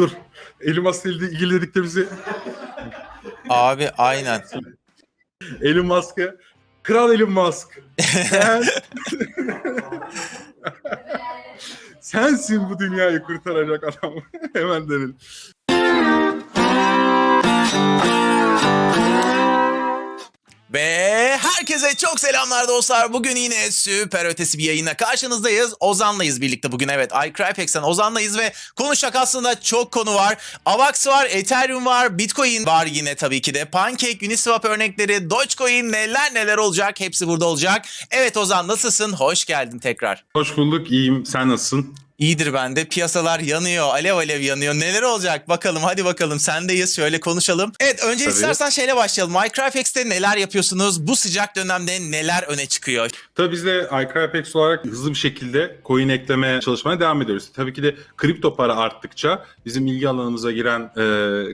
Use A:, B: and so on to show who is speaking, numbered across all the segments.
A: Dur. İle ilgili dediklerimizi
B: Abi aynen.
A: Elon Musk'ı Kral Elon Musk. Sen... Sensin bu dünyayı kurtaracak adam. Hemen dönelim.
B: Ve herkese çok selamlar dostlar. Bugün yine süper ötesi bir yayına karşınızdayız. Ozan'layız birlikte bugün evet. iCrypex'ten Ozan'layız ve konuşacak aslında çok konu var. AVAX var, Ethereum var, Bitcoin var yine tabii ki de. Pancake, Uniswap örnekleri, Dogecoin neler neler olacak hepsi burada olacak. Evet Ozan nasılsın? Hoş geldin tekrar.
A: Hoş bulduk. İyiyim. Sen nasılsın?
B: İyidir bende. Piyasalar yanıyor. Alev alev yanıyor. Neler olacak? Bakalım hadi bakalım. Sendeyiz. Şöyle konuşalım. Evet önce
A: Tabii.
B: istersen şeyle başlayalım. MyCrypex'te neler yapıyorsunuz? Bu sıcak dönemde neler öne çıkıyor?
A: Tabii biz de iCrypex olarak hızlı bir şekilde coin ekleme çalışmaya devam ediyoruz. Tabii ki de kripto para arttıkça bizim ilgi alanımıza giren e,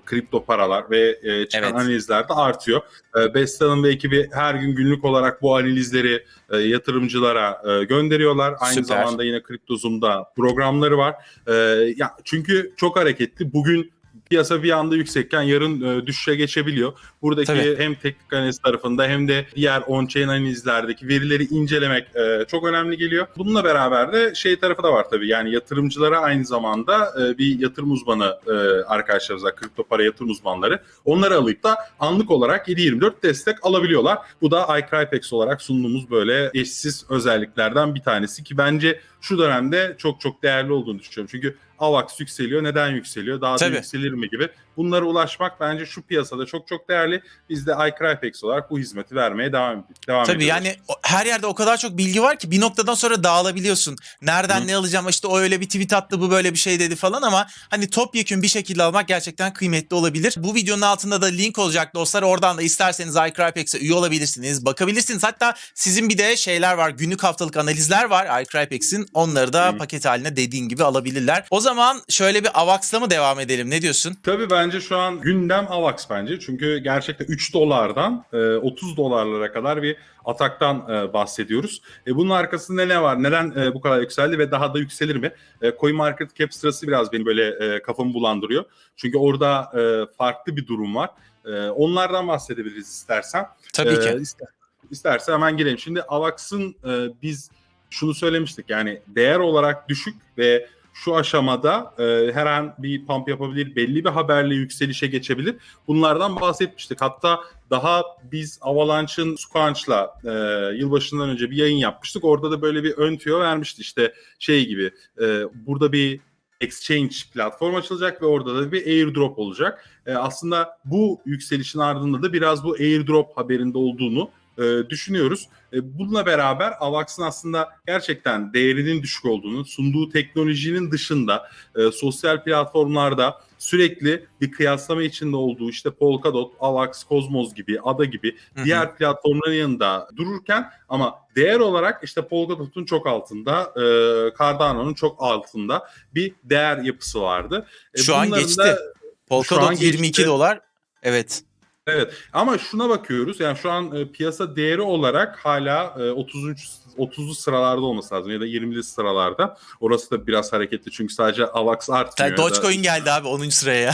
A: kripto paralar ve e, çıkan
B: Evet.
A: analizler de artıyor. E, Beste Hanım ve ekibi her gün günlük olarak bu analizleri e, yatırımcılara e, gönderiyorlar. Aynı
B: Süper.
A: zamanda yine Kripto Zoom'da programları var. E, ya çünkü çok hareketli. Bugün piyasa bir anda yüksekken yarın e, düşüşe geçebiliyor. Buradaki
B: Tabii.
A: hem teknik analiz tarafında hem de diğer on-chain analizlerdeki verileri incelemek e, çok önemli geliyor. Bununla beraber de şey tarafı da var tabii. Yani yatırımcılara aynı zamanda e, bir yatırım uzmanı e, arkadaşlarımız var. Kripto para yatırım uzmanları. Onları alıp da anlık olarak 7-24 destek alabiliyorlar. Bu da iCrypex olarak sunduğumuz böyle eşsiz özelliklerden bir tanesi ki bence şu dönemde çok çok değerli olduğunu düşünüyorum. Çünkü AVAX yükseliyor. Neden yükseliyor? Daha da
B: Tabii.
A: yükselir mi gibi. Bunlara ulaşmak bence şu piyasada çok çok değerli. Biz de iCrypex olarak bu hizmeti vermeye devam, devam
B: Tabii
A: ediyoruz.
B: yani o- her yerde o kadar çok bilgi var ki bir noktadan sonra dağılabiliyorsun. Nereden
A: Hı.
B: ne alacağım işte o öyle bir tweet attı bu böyle bir şey dedi falan ama hani topyekün bir şekilde almak gerçekten kıymetli olabilir. Bu videonun altında da link olacak dostlar. Oradan da isterseniz iCrypex'e üye olabilirsiniz. Bakabilirsiniz. Hatta sizin bir de şeyler var. Günlük haftalık analizler var iCrypex'in. Onları da
A: Hı.
B: paket haline dediğin gibi alabilirler. O zaman şöyle bir AVAX'la mı devam edelim? Ne diyorsun?
A: Tabii bence şu an gündem AVAX bence. Çünkü gerçekten 3 dolardan e, 30 dolarlara kadar bir ataktan e, bahsediyoruz. E, bunun arkasında ne var? Neden e, bu kadar yükseldi ve daha da yükselir mi? E, CoinMarketCap sırası biraz beni böyle e, kafamı bulandırıyor. Çünkü orada e, farklı bir durum var. E, onlardan bahsedebiliriz istersen.
B: Tabii ki.
A: ister- isterse hemen gireyim. Şimdi AVAX'ın e, biz şunu söylemiştik yani değer olarak düşük ve şu aşamada e, her an bir pump yapabilir, belli bir haberle yükselişe geçebilir. Bunlardan bahsetmiştik. Hatta daha biz Avalanche'ın Squanch'la e, yılbaşından önce bir yayın yapmıştık. Orada da böyle bir ön tüyo vermişti. İşte şey gibi e, burada bir exchange platform açılacak ve orada da bir airdrop olacak. E, aslında bu yükselişin ardında da biraz bu airdrop haberinde olduğunu e, düşünüyoruz. E, bununla beraber AVAX'ın aslında gerçekten değerinin düşük olduğunu, sunduğu teknolojinin dışında e, sosyal platformlarda sürekli bir kıyaslama içinde olduğu işte Polkadot, AVAX, Cosmos gibi, ADA gibi
B: Hı hı.
A: diğer platformların yanında dururken ama değer olarak işte Polkadot'un çok altında, e, Cardano'nun çok altında bir değer yapısı vardı. E,
B: Şu an geçti.
A: da-
B: Polkadot
A: an
B: 22
A: geçti.
B: dolar. Evet.
A: Evet ama şuna bakıyoruz yani şu an e, piyasa değeri olarak hala e, 30. 30'lu sıralarda olması lazım ya da 20'li sıralarda. Orası da biraz hareketli çünkü sadece AVAX artmıyor.
B: Sen
A: ya da-
B: Dogecoin geldi abi 10. sıraya.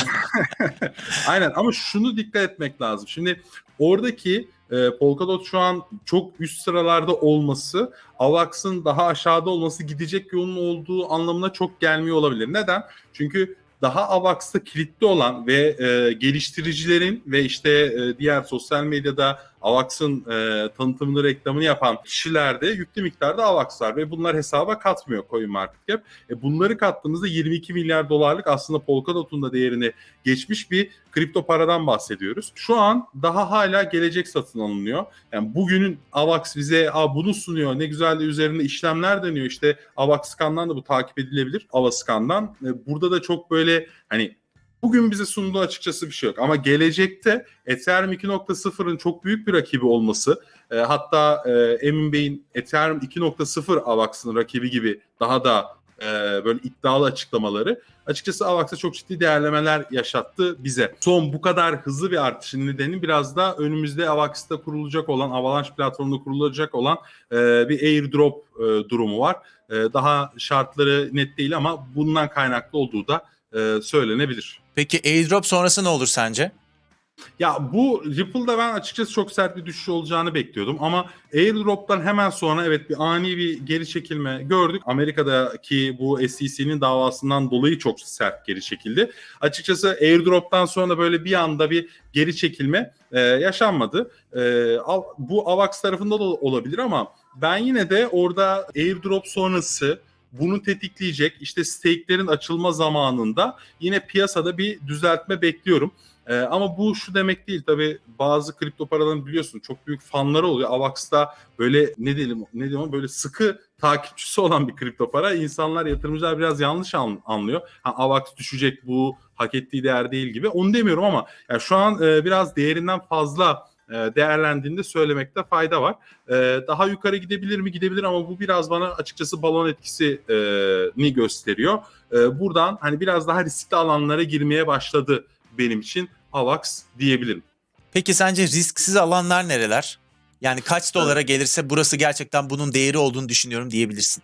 A: Aynen ama şunu dikkat etmek lazım. Şimdi oradaki e, Polkadot şu an çok üst sıralarda olması AVAX'ın daha aşağıda olması gidecek yolun olduğu anlamına çok gelmiyor olabilir. Neden? Çünkü daha AVAX'ta kilitli olan ve e, geliştiricilerin ve işte e, diğer sosyal medyada AVAX'ın e, tanıtımını, reklamını yapan kişilerde yüklü miktarda AVAX var ve bunlar hesaba katmıyor CoinMarketCap. E, bunları kattığımızda 22 milyar dolarlık aslında Polkadot'un da değerini geçmiş bir kripto paradan bahsediyoruz. Şu an daha hala gelecek satın alınıyor. Yani bugünün AVAX bize Aa, bunu sunuyor ne güzel de üzerinde işlemler deniyor. İşte AVAX'kandan da bu takip edilebilir. Avaskan'dan. E, burada da çok böyle hani bugün bize sunduğu açıkçası bir şey yok. Ama gelecekte Ethereum 2.0'ın çok büyük bir rakibi olması e, hatta e, Emin Bey'in Ethereum 2.0 AVAX'ın rakibi gibi daha da e, böyle iddialı açıklamaları açıkçası AVAX'a çok ciddi değerlemeler yaşattı bize. Son bu kadar hızlı bir artışın nedeni biraz da önümüzde AVAX'ta kurulacak olan, Avalanche platformunda kurulacak olan e, bir airdrop e, durumu var. E, daha şartları net değil ama bundan kaynaklı olduğu da e, söylenebilir.
B: Peki airdrop sonrası ne olur sence?
A: Ya bu Ripple'da ben açıkçası çok sert bir düşüş olacağını bekliyordum ama airdrop'tan hemen sonra evet bir ani bir geri çekilme gördük. Amerika'daki bu SEC'nin davasından dolayı çok sert geri çekildi. Açıkçası airdrop'tan sonra böyle bir anda bir geri çekilme e, yaşanmadı. E, bu AVAX tarafında da olabilir ama ben yine de orada airdrop sonrası bunu tetikleyecek işte stake'lerin açılma zamanında yine piyasada bir düzeltme bekliyorum. Ee, ama bu şu demek değil tabii bazı kripto paraların biliyorsun çok büyük fanları oluyor. Avax'ta böyle ne diyelim ne diyelim böyle sıkı takipçisi olan bir kripto para. İnsanlar yatırımcılar biraz yanlış an- anlıyor. Ha, Avax düşecek bu hak ettiği değer değil gibi. Onu demiyorum ama yani şu an e, biraz değerinden fazla değerlendiğinde söylemekte fayda var. E, daha yukarı gidebilir mi? Gidebilir ama bu biraz bana açıkçası balon etkisini gösteriyor. E, buradan hani biraz daha riskli alanlara girmeye başladı benim için AVAX diyebilirim.
B: Peki sence risksiz alanlar nereler? Yani kaç dolara gelirse burası gerçekten bunun değeri olduğunu düşünüyorum diyebilirsin.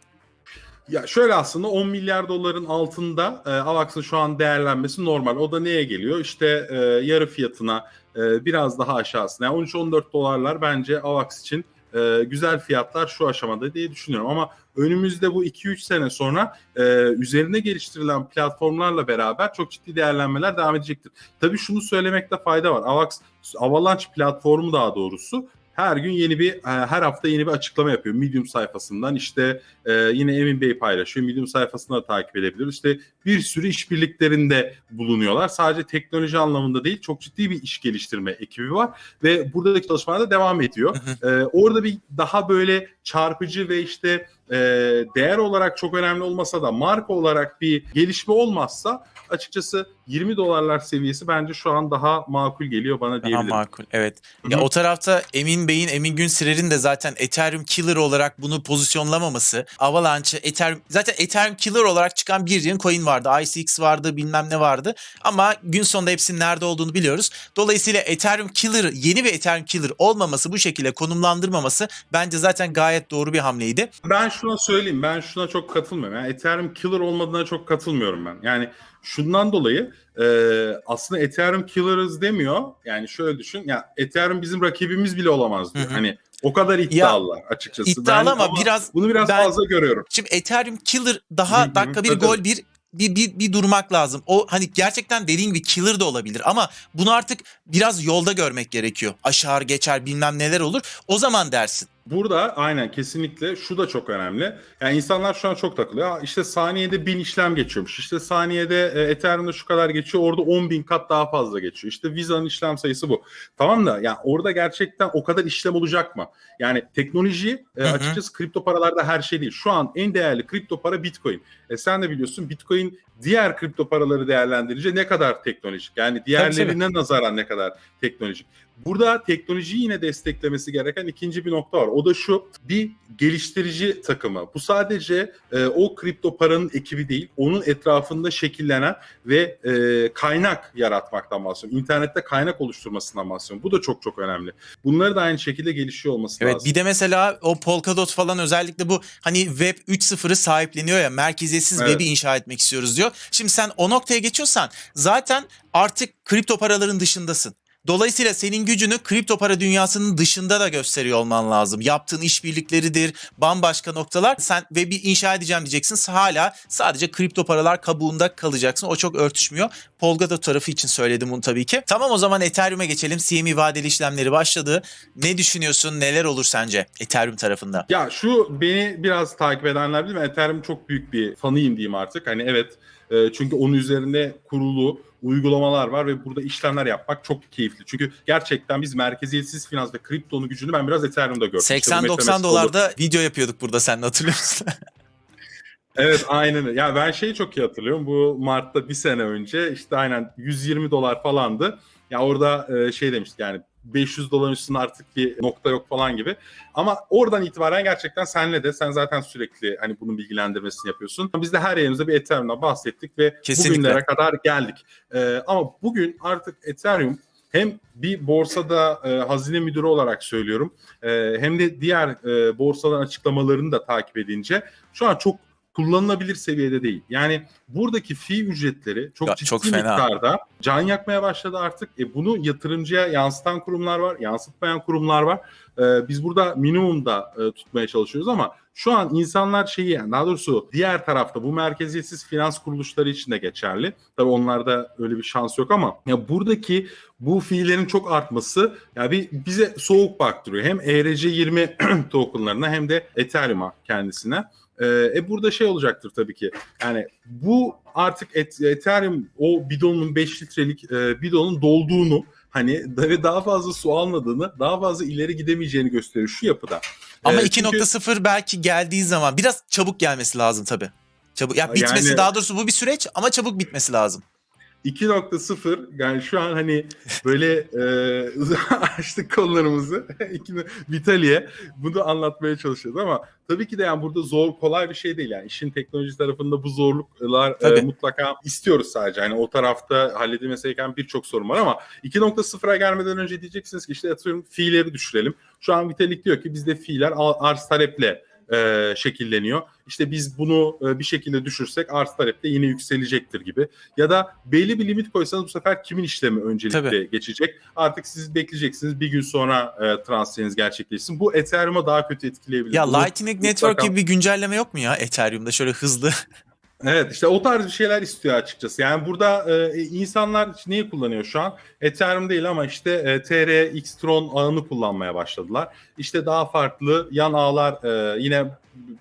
A: Ya şöyle aslında 10 milyar doların altında e, AVAX'ın şu an değerlenmesi normal. O da neye geliyor? İşte e, yarı fiyatına e, biraz daha aşağısına. Yani 13-14 dolarlar bence AVAX için e, güzel fiyatlar şu aşamada diye düşünüyorum. Ama önümüzde bu 2-3 sene sonra e, üzerine geliştirilen platformlarla beraber çok ciddi değerlenmeler devam edecektir. Tabii şunu söylemekte fayda var. AVAX, Avalanche platformu daha doğrusu her gün yeni bir, e, her hafta yeni bir açıklama yapıyor. Medium sayfasından işte e, yine Emin Bey paylaşıyor. Medium sayfasında da takip edebiliriz. İşte bir sürü işbirliklerinde bulunuyorlar. Sadece teknoloji anlamında değil çok ciddi bir iş geliştirme ekibi var ve buradaki çalışmalar da devam ediyor. E, orada bir daha böyle çarpıcı ve işte e, değer olarak çok önemli olmasa da marka olarak bir gelişme olmazsa açıkçası 20 dolarlar seviyesi bence şu an daha makul geliyor bana
B: Daha
A: diyebilirim.
B: makul. Evet.
A: Hı
B: Ya o tarafta Emin Bey'in, Emin Günsirer'in de zaten Ethereum Killer olarak bunu pozisyonlamaması. Avalanche, Ethereum zaten Ethereum Killer olarak çıkan bir yığın coin vardı. ICX vardı, bilmem ne vardı. Ama gün sonunda hepsinin nerede olduğunu biliyoruz. Dolayısıyla Ethereum Killer, yeni bir Ethereum Killer olmaması, bu şekilde konumlandırmaması bence zaten gayet doğru bir hamleydi.
A: Ben şuna söyleyeyim. Ben şuna çok katılmıyorum. Yani Ethereum killer olmadığına çok katılmıyorum ben. Yani şundan dolayı e, aslında Ethereum killer'ız demiyor. Yani şöyle düşün. Ya Ethereum bizim rakibimiz bile olamaz diyor.
B: Hı hı.
A: Hani o kadar iddialılar açıkçası.
B: İddialı
A: Ben
B: ama biraz
A: bunu biraz
B: ben-
A: fazla görüyorum.
B: Şimdi Ethereum Killer
A: Hı
B: daha
A: hı,
B: dakika bir gol bir bir, bir bir durmak lazım. O hani gerçekten dediğin gibi killer de olabilir ama bunu artık biraz yolda görmek gerekiyor. Aşağı geçer bilmem neler olur. O zaman dersin.
A: Burada aynen kesinlikle şu da çok önemli. Yani insanlar şu an çok takılıyor. "Aa, İşte saniyede bin işlem geçiyormuş. İşte saniyede e, Ethereum'da şu kadar geçiyor. Orada 10 bin kat daha fazla geçiyor. İşte Visa'nın işlem sayısı bu. Tamam da yani orada gerçekten o kadar işlem olacak mı? Yani teknoloji e, açıkçası kripto paralarda her şey değil. Şu an en değerli kripto para Bitcoin. E sen de biliyorsun Bitcoin diğer kripto paraları değerlendirince ne kadar teknolojik? Yani diğerlerine nazaran ne kadar teknolojik? Burada teknolojiyi yine desteklemesi gereken ikinci bir nokta var. O da şu bir geliştirici takımı. Bu sadece e, o kripto paranın ekibi değil, onun etrafında şekillenen ve e, kaynak yaratmaktan bahsediyorum. İnternette kaynak oluşturmasından bahsediyorum. Bu da çok çok önemli. Bunları da aynı şekilde gelişiyor olması
B: Evet
A: lazım.
B: bir de mesela o Polkadot falan özellikle bu hani Web 3.0'ı sahipleniyor ya merkeziyetsiz
A: Evet.
B: web'i inşa etmek istiyoruz diyor. Şimdi sen o noktaya geçiyorsan zaten artık kripto paraların dışındasın. Dolayısıyla senin gücünü kripto para dünyasının dışında da gösteriyor olman lazım. Yaptığın işbirlikleridir, bambaşka noktalar. Sen web'i inşa edeceğim diyeceksin. Hala sadece kripto paralar kabuğunda kalacaksın. O çok örtüşmüyor. Polkadot tarafı için söyledim bunu tabii ki. Tamam o zaman Ethereum'e geçelim. CME vadeli işlemleri başladı. Ne düşünüyorsun? Neler olur sence Ethereum tarafında?
A: Ya şu beni biraz takip edenler bilir mi? Ethereum çok büyük bir fanıyım diyeyim artık. Hani evet e, çünkü onun üzerinde kurulu uygulamalar var ve burada işlemler yapmak çok keyifli. Çünkü gerçekten biz merkeziyetsiz finans ve kriptonun gücünü ben biraz Ethereum'da gördüm. İşte bu
B: 80-90
A: MetaMask olur.
B: dolarda video yapıyorduk burada sen hatırlıyor musun?
A: Evet aynen. Ya ben şeyi çok iyi hatırlıyorum. Bu Mart'ta bir sene önce işte aynen 120 dolar falandı. Ya orada e, şey demiştik yani 500 doların üstünde artık bir nokta yok falan gibi. Ama oradan itibaren gerçekten senle de sen zaten sürekli hani bunun bilgilendirmesini yapıyorsun. Biz de her yerimizde bir Ethereum'dan bahsettik ve
B: Kesinlikle.
A: bugünlere kadar geldik. E, ama bugün artık Ethereum hem bir borsada e, hazine müdürü olarak söylüyorum e, hem de diğer e, borsaların açıklamalarını da takip edince şu an çok kullanılabilir seviyede değil. Yani buradaki fee ücretleri çok
B: Ya,
A: ciddi
B: çok fena.
A: miktarda can yakmaya başladı artık. E, bunu yatırımcıya yansıtan kurumlar var, yansıtmayan kurumlar var. E, biz burada minimumda e, tutmaya çalışıyoruz ama şu an insanlar şeyi yani daha doğrusu diğer tarafta bu merkeziyetsiz finans kuruluşları için de geçerli. Tabii onlarda öyle bir şans yok ama ya buradaki bu fiillerin çok artması ya bir bize soğuk baktırıyor. Hem E ERC20 tokenlarına hem de Ethereum'a kendisine. Ee, e burada şey olacaktır tabii ki. Yani bu artık et, Ethereum o bidonun 5 litrelik e, bidonun dolduğunu hani ve daha fazla su almadığını, daha fazla ileri gidemeyeceğini gösteriyor şu yapıda.
B: Ama
A: Ee, çünkü-
B: 2.0 belki geldiği zaman biraz çabuk gelmesi lazım tabii. Çabuk ya bitmesi
A: Yani-
B: daha doğrusu bu bir süreç ama çabuk bitmesi lazım.
A: 2.0 yani şu an hani böyle e, açtık konularımızı. İki- Vitali'ye bunu anlatmaya çalışıyoruz ama tabii ki de yani burada zor kolay bir şey değil. Yani işin teknoloji tarafında bu zorluklar e, mutlaka istiyoruz sadece. Hani o tarafta halledilmesi gereken birçok sorun var ama 2.0'a gelmeden önce diyeceksiniz ki işte atıyorum fiilleri düşürelim. Şu an Vitalik diyor ki bizde fiiller arz taleple e, şekilleniyor. İşte biz bunu e, bir şekilde düşürsek arz talep de yine yükselecektir gibi. Ya da belli bir limit koysanız bu sefer kimin işlemi öncelikle
B: Tabii.
A: geçecek? Artık siz bekleyeceksiniz bir gün sonra e, transferiniz gerçekleşsin. Bu Ethereum'a daha kötü etkileyebilir.
B: Ya Lightning Network gibi bir güncelleme yok mu ya Ethereum'da şöyle hızlı?
A: Evet işte o tarz bir şeyler istiyor açıkçası. Yani burada e, insanlar neyi kullanıyor şu an? Ethereum değil ama işte e, TR, Xtron ağını kullanmaya başladılar. İşte daha farklı yan ağlar e, yine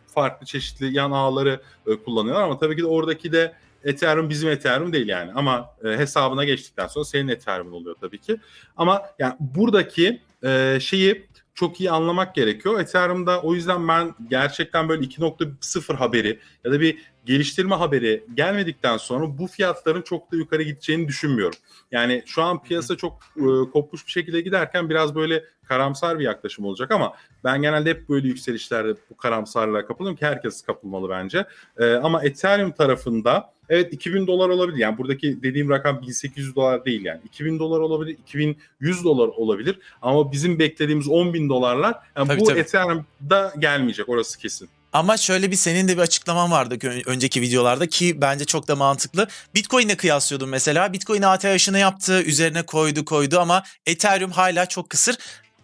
A: farklı çeşitli yan ağları e, kullanıyorlar ama tabii ki de oradaki de Ethereum bizim Ethereum değil yani ama e, hesabına geçtikten sonra senin Ethereum'un oluyor tabii ki. Ama yani buradaki e, şeyi çok iyi anlamak gerekiyor. Ethereum'da o yüzden ben gerçekten böyle 2.0 haberi ya da bir geliştirme haberi gelmedikten sonra bu fiyatların çok da yukarı gideceğini düşünmüyorum. Yani şu an piyasa çok e, kopmuş bir şekilde giderken biraz böyle karamsar bir yaklaşım olacak ama ben genelde hep böyle yükselişlerde bu karamsarlığa kapılıyorum ki herkes kapılmalı bence. E, ama Ethereum tarafında evet 2000 dolar olabilir. Yani buradaki dediğim rakam 1800 dolar değil yani. 2000 dolar olabilir, 2100 dolar olabilir ama bizim beklediğimiz 10 bin dolarlar yani
B: Tabii,
A: bu
B: tabii.
A: Ethereum'da gelmeyecek orası kesin.
B: Ama şöyle bir senin de bir açıklaman vardı önceki videolarda ki bence çok da mantıklı. Bitcoin'le kıyaslıyordum mesela. Bitcoin ATH'ını yaptı, üzerine koydu koydu ama Ethereum hala çok kısır.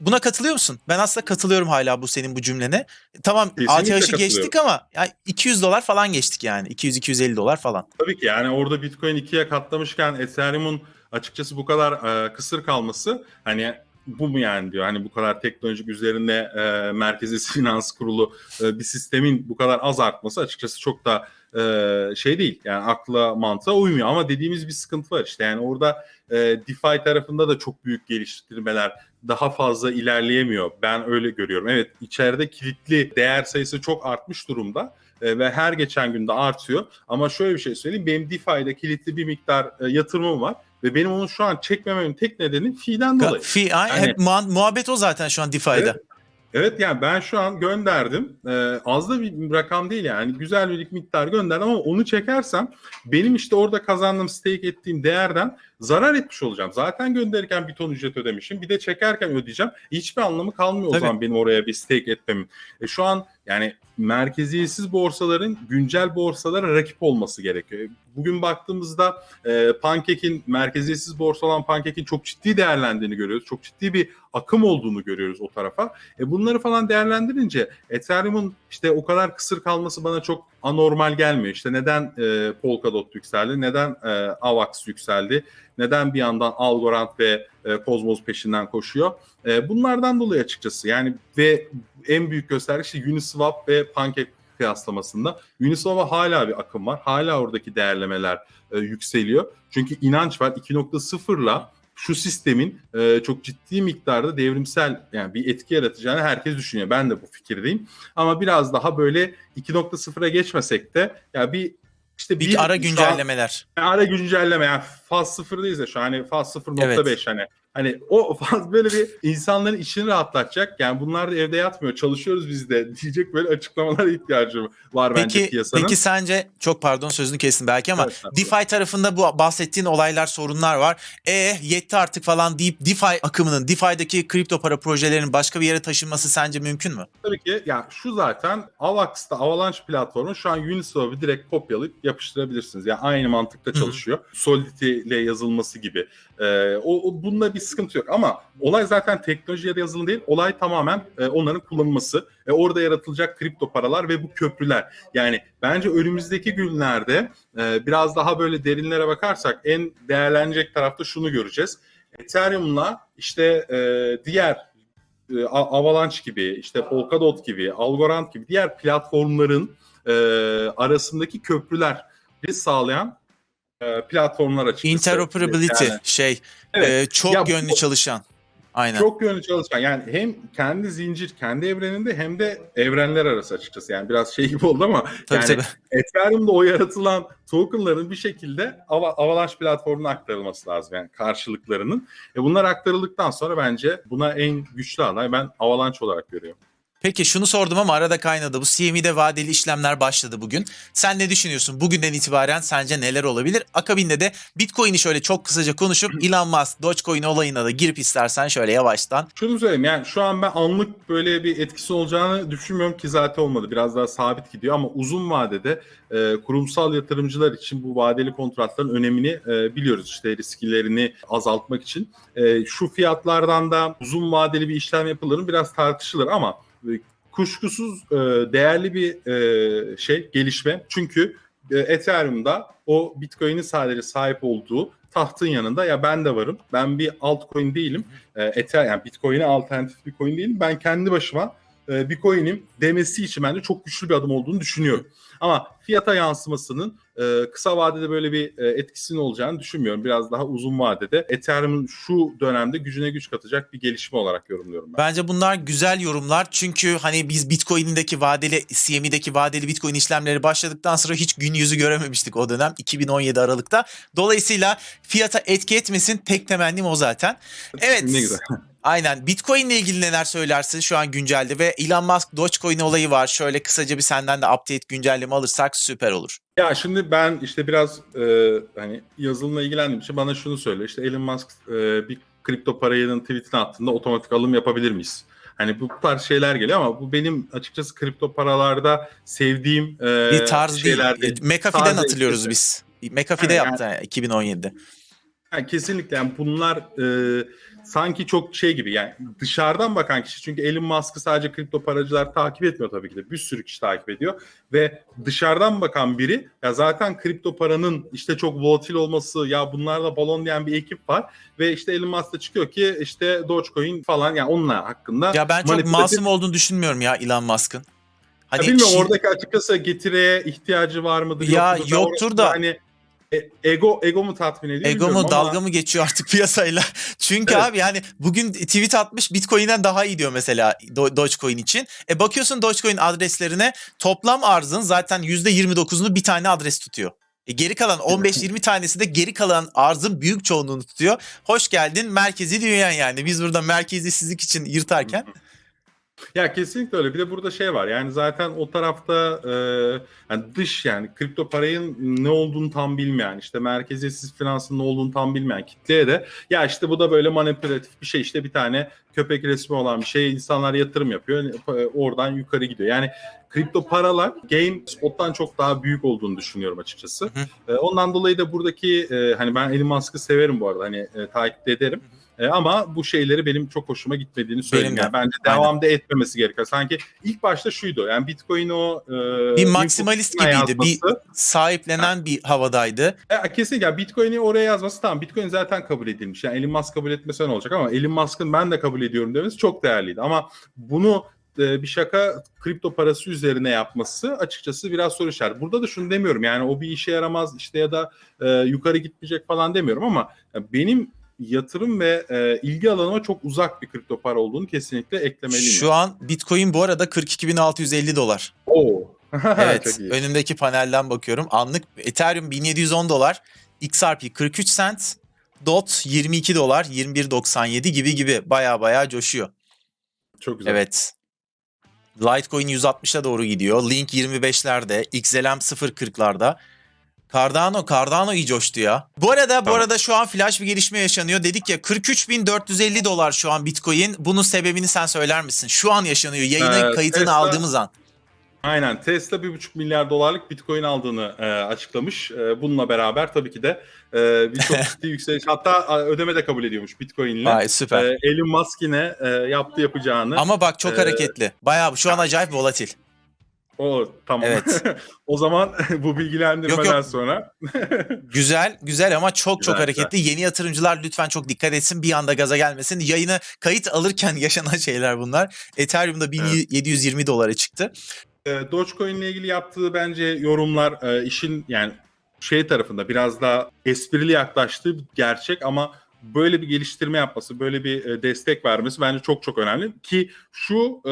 B: Buna katılıyor musun? Ben aslında katılıyorum hala bu senin bu cümlene. Tamam ATH'ı geçtik ama ya 200 dolar falan geçtik yani. 200-250 dolar falan.
A: Tabii ki yani orada Bitcoin ikiye katlamışken Ethereum'un açıkçası bu kadar e, kısır kalması hani bu mu yani diyor. Hani bu kadar teknolojik üzerinde e, merkezi finans kurulu e, bir sistemin bu kadar az artması açıkçası çok da e, şey değil. Yani akla mantığa uymuyor ama dediğimiz bir sıkıntı var işte. Yani orada e, DeFi tarafında da çok büyük geliştirmeler daha fazla ilerleyemiyor. Ben öyle görüyorum. Evet içeride kilitli değer sayısı çok artmış durumda e, ve her geçen günde artıyor. Ama şöyle bir şey söyleyeyim. Benim DeFi'de kilitli bir miktar e, yatırımım var ve benim onu şu an çekmememin tek nedeni fi'den dolayı.
B: Fi,
A: Yani-
B: hep muha- muhabbet o zaten şu an DeFi'de.
A: Evet. Evet yani ben şu an gönderdim. Ee, az da bir rakam değil yani. Güzel bir miktar gönderdim ama onu çekersem benim işte orada kazandığım stake ettiğim değerden zarar etmiş olacağım. Zaten gönderirken bir ton ücret ödemişim. Bir de çekerken ödeyeceğim. Hiçbir anlamı kalmıyor
B: Tabii.
A: o zaman benim oraya bir stake etmemin. E, şu an yani merkeziyetsiz borsaların güncel borsalara rakip olması gerekiyor. Bugün baktığımızda e, Pancake'in merkeziyetsiz borsa olan Pancake'in çok ciddi değerlendiğini görüyoruz. Çok ciddi bir akım olduğunu görüyoruz o tarafa. E bunları falan değerlendirince Ethereum'un işte o kadar kısır kalması bana çok anormal gelmiyor. İşte neden e, Polkadot yükseldi, neden e, Avax yükseldi, neden bir yandan Algorand ve e, Cosmos peşinden koşuyor. E, bunlardan dolayı açıkçası yani ve en büyük gösterge işte Uniswap ve Pancake kıyaslamasında. Uniswap'a hala bir akım var. Hala oradaki değerlemeler e, yükseliyor. Çünkü inanç var 2.0'la şu sistemin e, çok ciddi miktarda devrimsel yani bir etki yaratacağını herkes düşünüyor. Ben de bu fikirdeyim. Ama biraz daha böyle 2.0'a geçmesek de ya bir işte
B: Bir ara
A: an-
B: güncellemeler.
A: ara güncelleme yani faz sıfırdayız ya şu an hani faz 0.5
B: Evet.
A: hani Hani o fazla böyle bir insanların içini rahatlatacak. Yani bunlar da evde yatmıyor. Çalışıyoruz biz de diyecek böyle açıklamalara ihtiyacı var bence
B: Peki,
A: piyasanın.
B: peki sence çok pardon sözünü kestim belki ama
A: Evet.
B: DeFi tarafında bu bahsettiğin olaylar, sorunlar var. E yetti artık falan deyip DeFi akımının, DeFi'deki kripto para projelerinin başka bir yere taşınması sence mümkün mü?
A: Tabii ki ya şu zaten Avax'ta Avalanche platformu şu an Uniswap'ı direkt kopyalayıp yapıştırabilirsiniz. Yani aynı mantıkta çalışıyor. Solidity ile yazılması gibi. Ee, o, o bunda bir sıkıntı yok ama olay zaten teknoloji ya da yazılım değil. Olay tamamen e, onların kullanılması. E, orada yaratılacak kripto paralar ve bu köprüler. Yani bence önümüzdeki günlerde e, biraz daha böyle derinlere bakarsak en değerlenecek tarafta şunu göreceğiz. Ethereum'la işte e, diğer e, Avalanche gibi, işte Polkadot gibi, Algorand gibi diğer platformların e, arasındaki köprüleri sağlayan platformlar açıkçası.
B: Interoperability
A: Yani,
B: şey
A: Evet.
B: e, çok
A: Ya bu-
B: yönlü çalışan. Aynen.
A: çok yönlü çalışan yani hem kendi zincir, kendi evreninde hem de evrenler arası açıkçası. Yani biraz şey gibi oldu ama
B: tabii
A: yani
B: tabii.
A: Ethereum'da o yaratılan tokenların bir şekilde Ava- Avalanche platformuna aktarılması lazım yani karşılıklarının. E bunlar aktarıldıktan sonra bence buna en güçlü aday ben Avalanche olarak görüyorum.
B: Peki şunu sordum ama arada kaynadı. Bu CME'de vadeli işlemler başladı bugün. Sen ne düşünüyorsun? Bugünden itibaren sence neler olabilir? Akabinde de Bitcoin'i şöyle çok kısaca konuşup Elon Musk, Dogecoin olayına da girip istersen şöyle yavaştan.
A: Şunu söyleyeyim yani şu an ben anlık böyle bir etkisi olacağını düşünmüyorum ki zaten olmadı. Biraz daha sabit gidiyor ama uzun vadede e, kurumsal yatırımcılar için bu vadeli kontratların önemini e, biliyoruz. İşte risklerini azaltmak için. E, şu fiyatlardan da uzun vadeli bir işlem yapılır mı biraz tartışılır ama kuşkusuz e, değerli bir e, şey gelişme. Çünkü e, Ethereum'da o Bitcoin'in sadece sahip olduğu tahtın yanında ya ben de varım. Ben bir altcoin değilim. E, Ether yani Bitcoin'e alternatif bir coin değilim. Ben kendi başıma e, bir coin'im demesi için bence çok güçlü bir adım olduğunu düşünüyorum. Ama fiyata yansımasının e, kısa vadede böyle bir e, etkisinin olacağını düşünmüyorum. Biraz daha uzun vadede Ethereum'un şu dönemde gücüne güç katacak bir gelişme olarak yorumluyorum ben.
B: Bence bunlar güzel yorumlar. Çünkü hani biz Bitcoin'deki vadeli, CME'deki vadeli Bitcoin işlemleri başladıktan sonra hiç gün yüzü görememiştik o dönem 2017 Aralık'ta. Dolayısıyla fiyata etki etmesin tek temennim o zaten. Evet.
A: Ne güzel.
B: Aynen. Bitcoin ile ilgili neler söylersin şu an güncelde ve Elon Musk Dogecoin olayı var. Şöyle kısaca bir senden de update güncelleme alırsak süper olur.
A: Ya şimdi ben işte biraz e, hani yazılımla ilgilendiğim için bana şunu söyle. İşte Elon Musk e, bir kripto parayının tweetini attığında otomatik alım yapabilir miyiz? Hani bu tarz şeyler geliyor ama bu benim açıkçası kripto paralarda sevdiğim e,
B: Bir tarz
A: şeyler
B: değil. McAfee'den
A: Tarzı
B: hatırlıyoruz
A: ikisi.
B: biz. McAfee'de
A: Yani-
B: yaptı 2017'de.
A: Yani kesinlikle yani bunlar e, sanki çok şey gibi yani dışarıdan bakan kişi çünkü Elon Musk'ı sadece kripto paracılar takip etmiyor tabii ki de bir sürü kişi takip ediyor ve dışarıdan bakan biri ya zaten kripto paranın işte çok volatil olması ya bunlar da balon diyen bir ekip var ve işte Elon Musk da çıkıyor ki işte Dogecoin falan yani onunla hakkında
B: Ya ben çok masum olduğunu düşünmüyorum ya Elon Musk'ın.
A: Ya
B: Hani
A: bilmiyorum
B: Çin-
A: oradaki açıkçası getireye ihtiyacı var mıdır?
B: Ya yoktur
A: Orası
B: da-
A: hani e- ego ego mu tatmin ediyor
B: Ego
A: bilmiyorum
B: mu
A: ama-
B: dalga mı geçiyor artık piyasayla? Çünkü
A: Evet.
B: abi yani bugün tweet atmış Bitcoin'den daha iyi diyor mesela Do- Dogecoin için. E bakıyorsun Dogecoin adreslerine toplam arzın zaten %29'unu bir tane adres tutuyor. E geri kalan 15-20 tanesi de geri kalan arzın büyük çoğunluğunu tutuyor. Hoş geldin merkezi dünyan yani. Biz burada merkezisizlik için yırtarken.
A: Ya kesinlikle öyle. Bir de burada şey var. Yani zaten o tarafta e, yani dış yani kripto parayın ne olduğunu tam bilmeyen, işte merkeziyetsiz finansın ne olduğunu tam bilmeyen kitleye de ya işte bu da böyle manipülatif bir şey işte bir tane köpek resmi olan bir şey insanlar yatırım yapıyor. e, Oradan yukarı gidiyor. Yani kripto paralar game spot'tan çok daha büyük olduğunu düşünüyorum açıkçası. E, ondan dolayı da buradaki e, hani ben Elon Musk'ı severim bu arada. Hani e, takip de ederim. E, ama bu şeyleri benim çok hoşuma gitmediğini söyleyeyim.
B: Benim de.
A: Yani bence devam da etmemesi gerekiyor. Sanki ilk başta şuydu. Yani Bitcoin o e,
B: Bir maksimalist gibiydi. Bir
A: yazması-
B: sahiplenen bir havadaydı.
A: e, kesinlikle yani Bitcoin'i oraya yazması tamam. Bitcoin zaten kabul edilmiş. Yani Elon Musk kabul etmese ne olacak ama Elon Musk'ın ben de kabul ediyorum demesi çok değerliydi. Ama bunu e, bir şaka kripto parası üzerine yapması açıkçası biraz soru işareti. Burada da şunu demiyorum yani o bir işe yaramaz işte ya da e, yukarı gitmeyecek falan demiyorum ama benim yatırım ve e, ilgi alanıma çok uzak bir kripto para olduğunu kesinlikle eklemeliyim.
B: Şu an Bitcoin bu arada 42.650 dolar.
A: Oo.
B: Evet. Önümdeki panelden bakıyorum. Anlık Ethereum 1710 dolar. XRP 43 cent. DOT 22 dolar 21.97 gibi gibi baya baya coşuyor.
A: Çok güzel.
B: Evet. Litecoin 160'a doğru gidiyor. Link 25'lerde. XLM 0.40'larda. Cardano, Cardano iyi coştu ya. Bu arada bu
A: Tamam.
B: arada şu an flash bir gelişme yaşanıyor. Dedik ya 43.450 dolar şu an Bitcoin. Bunun sebebini sen söyler misin? Şu an yaşanıyor. Yayına
A: Ee,
B: kayıtını
A: Tesla-
B: aldığımız an.
A: Aynen Tesla 1,5 milyar dolarlık Bitcoin aldığını e, açıklamış. E, bununla beraber tabii ki de e, birçok ciddi yükseliş hatta e, ödeme de kabul ediyormuş Bitcoin'le.
B: Ay süper.
A: E, Elon Musk yine e, yaptı yapacağını.
B: Ama bak çok
A: Ee,
B: hareketli. Bayağı şu an acayip volatil.
A: O tamam.
B: Evet.
A: o zaman bu bilgilendirmeden
B: Yok, yok.
A: sonra
B: Güzel güzel ama çok çok
A: Güzel,
B: hareketli. Yeni yatırımcılar lütfen çok dikkat etsin. Bir anda gaza gelmesin. Yayını kayıt alırken yaşanan şeyler bunlar. Ethereum'da 1720 dolara çıktı.
A: e, Dogecoin ile ilgili yaptığı bence yorumlar e, işin yani şey tarafında biraz daha esprili yaklaştığı gerçek ama böyle bir geliştirme yapması, böyle bir e, destek vermesi bence çok çok önemli ki şu e,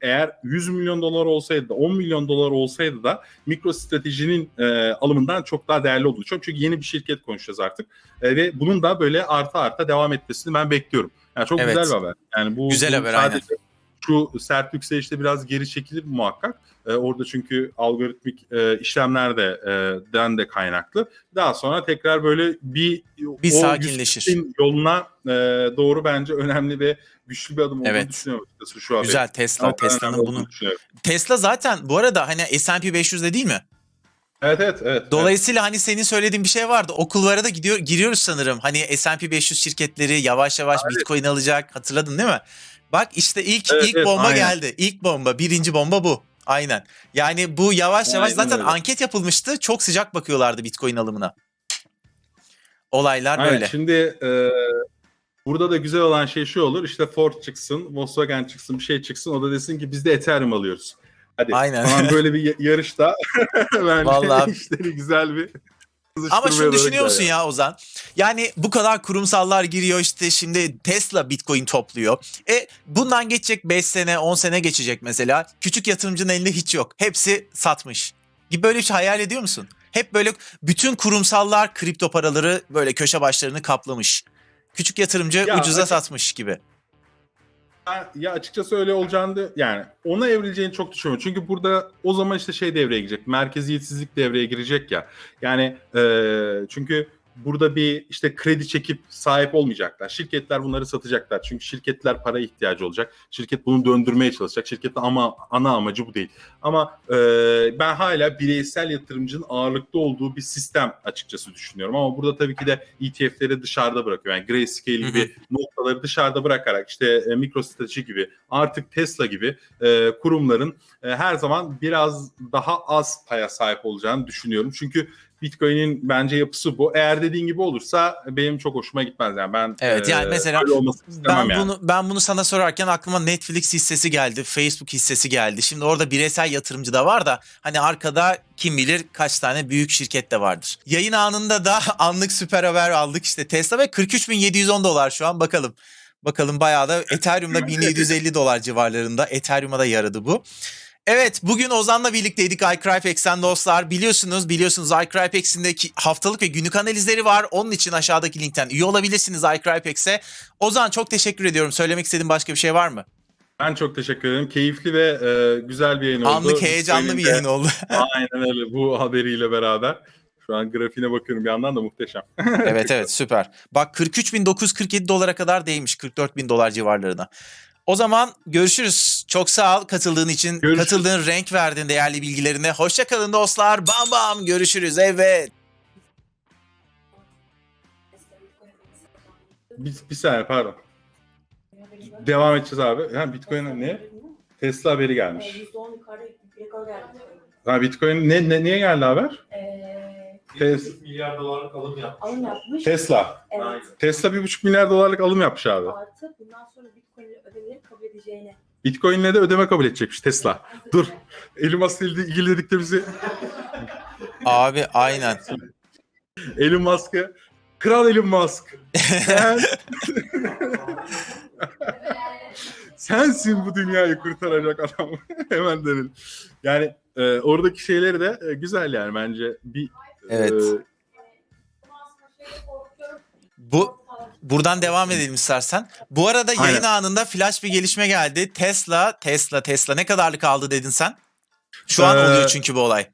A: eğer 100 milyon dolar olsaydı da 10 milyon dolar olsaydı da MicroStrategy'nin e, alımından çok daha değerli olduğunu düşünüyorum. Çünkü yeni bir şirket konuşacağız artık E, ve bunun da böyle arta arta devam etmesini ben bekliyorum. Yani çok
B: Evet.
A: güzel bir haber. Yani bu
B: Güzel haber,
A: sadece şu sert yükselişte biraz geri çekilir muhakkak. Ee, orada çünkü algoritmik e, işlemler de e, den de kaynaklı. Daha sonra tekrar böyle bir
B: Bir sakinleşir.
A: yoluna e, doğru bence önemli ve güçlü bir adım olduğunu
B: Evet.
A: düşünüyorum açıkçası şu haberi.
B: Güzel Tesla.
A: Ama
B: Tesla'nın bunu. Tesla zaten bu arada hani S&P 500'de değil mi?
A: Evet evet evet. evet.
B: Dolayısıyla hani senin söylediğin bir şey vardı. Okullara da gidiyor giriyoruz sanırım. Hani S&P 500 şirketleri yavaş yavaş Bitcoin alacak. Hatırladın değil mi? Bak işte ilk
A: Evet,
B: ilk
A: evet,
B: bomba
A: aynen.
B: geldi. İlk bomba, birinci bomba bu. Aynen. Yani bu yavaş yavaş
A: Aynen
B: zaten
A: öyle.
B: anket yapılmıştı. Çok sıcak bakıyorlardı Bitcoin alımına. Olaylar
A: Aynen,
B: böyle.
A: Şimdi e, burada da güzel olan şey şu olur. İşte Ford çıksın, Volkswagen çıksın, bir şey çıksın. O da desin ki biz de Ethereum alıyoruz. Hadi.
B: Aynen.
A: Tamam böyle bir ya- yarışta bence
B: Vallahi.
A: işleri güzel bir
B: Ama şunu düşünüyor musun ya Ozan? Yani bu kadar kurumsallar giriyor işte şimdi Tesla Bitcoin topluyor. E bundan geçecek 5 sene 10 sene geçecek mesela. Küçük yatırımcının elinde hiç yok. Hepsi satmış. Gibi böyle bir şey hayal ediyor musun? Hep böyle bütün kurumsallar kripto paraları böyle köşe başlarını kaplamış. Küçük yatırımcı
A: Ya
B: ucuza
A: açık-
B: satmış gibi.
A: Ya açıkçası öyle olacağını da yani ona evrileceğini çok düşünmüyorum. Çünkü burada o zaman işte şey devreye girecek. Merkeziyetsizlik devreye girecek ya. Yani e, çünkü burada bir işte kredi çekip sahip olmayacaklar. Şirketler bunları satacaklar. Çünkü şirketler para ihtiyacı olacak. Şirket bunu döndürmeye çalışacak. Şirketin ama ana amacı bu değil. Ama e, ben hala bireysel yatırımcının ağırlıklı olduğu bir sistem açıkçası düşünüyorum. Ama burada tabii ki de ETF'leri dışarıda bırakıyor. Yani Grayscale gibi noktaları dışarıda bırakarak işte e, MicroStrategy gibi artık Tesla gibi e, kurumların e, her zaman biraz daha az paya sahip olacağını düşünüyorum. Çünkü Bitcoin'in bence yapısı bu. Eğer dediğin gibi olursa benim çok hoşuma gitmez yani. Ben
B: Evet, yani
A: e,
B: mesela Ben
A: yani.
B: bunu ben bunu sana sorarken aklıma Netflix hissesi geldi, Facebook hissesi geldi. Şimdi orada bireysel yatırımcı da var da hani arkada kim bilir kaç tane büyük şirket de vardır. Yayın anında da anlık süper haber aldık işte Tesla ve 43.710 dolar şu an bakalım. Bakalım bayağı da Ethereum'da 1750 dolar civarlarında. Ethereum'a da yaradı bu. Evet bugün Ozan'la birlikteydik iCrypex'ten dostlar. Biliyorsunuz biliyorsunuz iCrypex'in de ki- haftalık ve günlük analizleri var. Onun için aşağıdaki linkten üye olabilirsiniz iCrypex'e. Ozan çok teşekkür ediyorum. Söylemek istediğin başka bir şey var mı?
A: Ben çok teşekkür ederim. Keyifli ve e, güzel bir yayın oldu.
B: Anlık heyecanlı bir yayın oldu.
A: Aynen öyle bu haberiyle beraber. Şu an grafiğine bakıyorum bir yandan da muhteşem.
B: evet evet süper. Bak 43.947 dolara kadar değmiş 44.000 dolar civarlarına. O zaman görüşürüz. Çok sağ ol katıldığın için.
A: Görüşürüz.
B: Katıldığın renk verdin değerli bilgilerine. Hoşça kalın dostlar. Bam bam görüşürüz. Evet.
A: Bir, bir saniye pardon. Devam edeceğiz abi. Ha, Bitcoin ne? Tesla haberi gelmiş.
C: %10 yukarı yukarı geldi.
A: Ha, Bitcoin ne, ne niye geldi haber?
C: Ee,
A: Tes-
D: milyar dolarlık alım yapmış.
C: alım yapmış.
A: Tesla.
C: Evet.
A: Tesla 1,5 milyar dolarlık alım yapmış abi.
C: Artı bundan sonra Bitcoin'in ödemeleri kabul edeceğini.
A: Bitcoin'le de ödeme kabul edecekmiş Tesla. Dur. Elon Musk'la ilgili dediklerimizi
B: Abi aynen.
A: Elon Musk'ı Kral Elon Musk. Sen sensin bu dünyayı kurtaracak adam. Hemen dedim. Yani e, oradaki şeyleri de e, güzel yani bence bir
B: Evet.
A: e,
B: Bu buradan devam edelim istersen. Bu arada
A: Aynen.
B: yayın anında flash bir gelişme geldi. Tesla, Tesla, Tesla ne kadarlık aldı dedin sen? Şu an
A: Ee,
B: oluyor çünkü bu olay.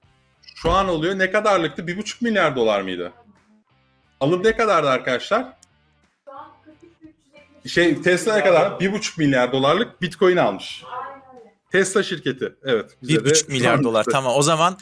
A: Şu an oluyor. Ne kadarlıktı? 1,5 milyar dolar mıydı? Alım ne kadardı arkadaşlar?
C: Şu an 43
A: Şey Tesla ne kadar? 1,5 milyar dolarlık Bitcoin almış.
C: Aynen öyle.
A: Tesla şirketi. Evet. bize
B: Bir
A: de
B: buçuk milyar
A: şu
B: dolar. Tamam o zaman